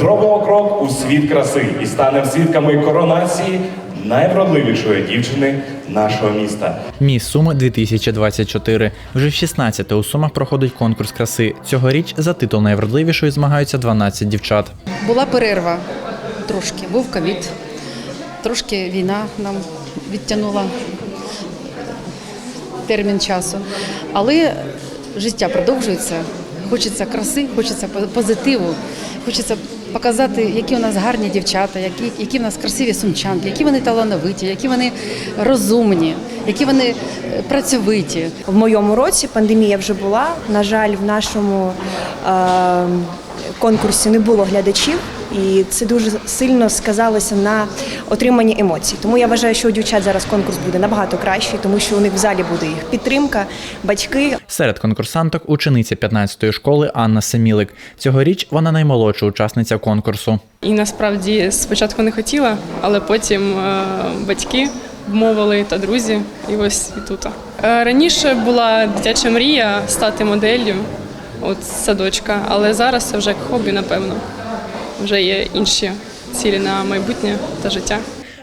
Зробимо крок у світ краси і станемо свідками коронації найвродливішої дівчини нашого міста. Міс Суми 2024. Вже в 16 у Сумах проходить конкурс краси. Цьогоріч за титул найвродливішої змагаються 12 дівчат. Була перерва трошки, був ковід, трошки війна нам відтягнула термін часу. Але життя продовжується. Хочеться краси, хочеться позитиву, хочеться показати, які у нас гарні дівчата, які, які в нас красиві сумчанки, які вони талановиті, які вони розумні, які вони е, працьовиті. В моєму році пандемія вже була. На жаль, в нашому е, конкурсі не було глядачів, і це дуже сильно сказалося на отриманні емоцій. Тому я вважаю, що у дівчат зараз конкурс буде набагато кращий, тому що у них в залі буде їх підтримка, батьки. Серед конкурсанток учениця 15-ї школи Анна Семілик. Цьогоріч вона наймолодша учасниця конкурсу. І насправді спочатку не хотіла, але потім е, батьки вмовили та друзі, і ось і тут. Е, Раніше була дитяча мрія стати моделлю, от садочка, але зараз це вже як хобі, напевно. Вже є інші цілі на майбутнє та життя.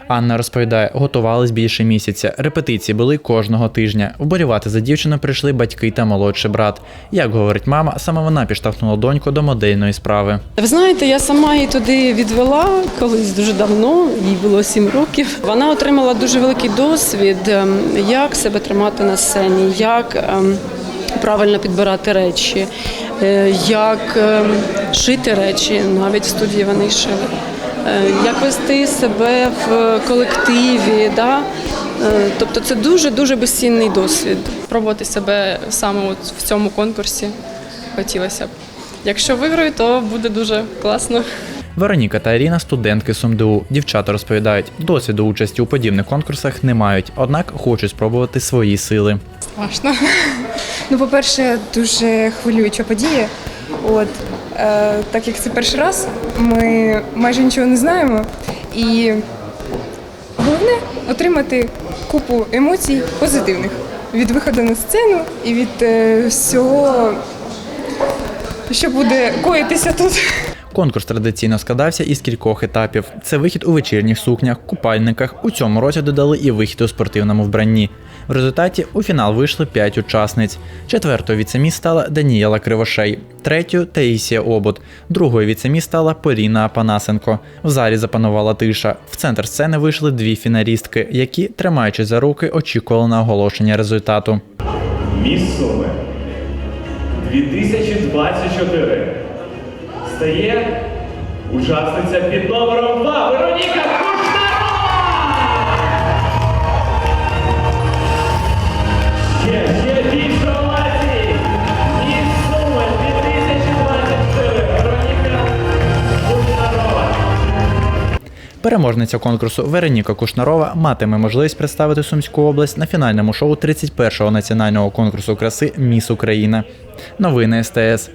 Анна розповідає, готувались більше місяця. Репетиції були кожного тижня. Вболівати за дівчину прийшли батьки та молодший брат. Як говорить мама, саме вона підштовхнула доньку до модельної справи. Ви знаєте, я сама її туди відвела колись дуже давно, їй було 7 років. Вона отримала дуже великий досвід, ем, як себе тримати на сцені, як ем, правильно підбирати речі, як ем, шити речі, навіть в студії вони шили. Е, Як вести себе в колективі, да? Е, тобто це дуже дуже безцінний досвід. Пробувати себе саме от в цьому конкурсі хотілося б. Якщо виграю, то буде дуже класно. Вероніка та Ірина студентки СумДУ. Дівчата розповідають, досвіду участі у подібних конкурсах не мають, однак хочуть спробувати свої сили. Страшно. Ну, по-перше, дуже хвилююча подія. От, е, так як це перший раз, ми майже нічого не знаємо. І головне отримати купу емоцій позитивних від виходу на сцену і від е, всього, що буде коїтися тут. Конкурс традиційно складався із кількох етапів: це вихід у вечірніх сукнях, купальниках. У цьому році додали і вихід у спортивному вбранні. В результаті у фінал вийшли п'ять учасниць. Четвертою віцеміс стала Даніела Кривошей, третьою Таїсія Обут, другою віцеміс стала Поліна Апанасенко. В залі запанувала тиша. В центр сцени вийшли дві фіналістки, які, тримаючись за руки, очікували на оголошення результату. Міс Суми 2024 стає учасниця під номером 2 Вероніка Переможниця конкурсу Вероніка Кушнарова матиме можливість представити Сумську область на фінальному шоу 31-го національного конкурсу краси Міс Україна. Новини СТС.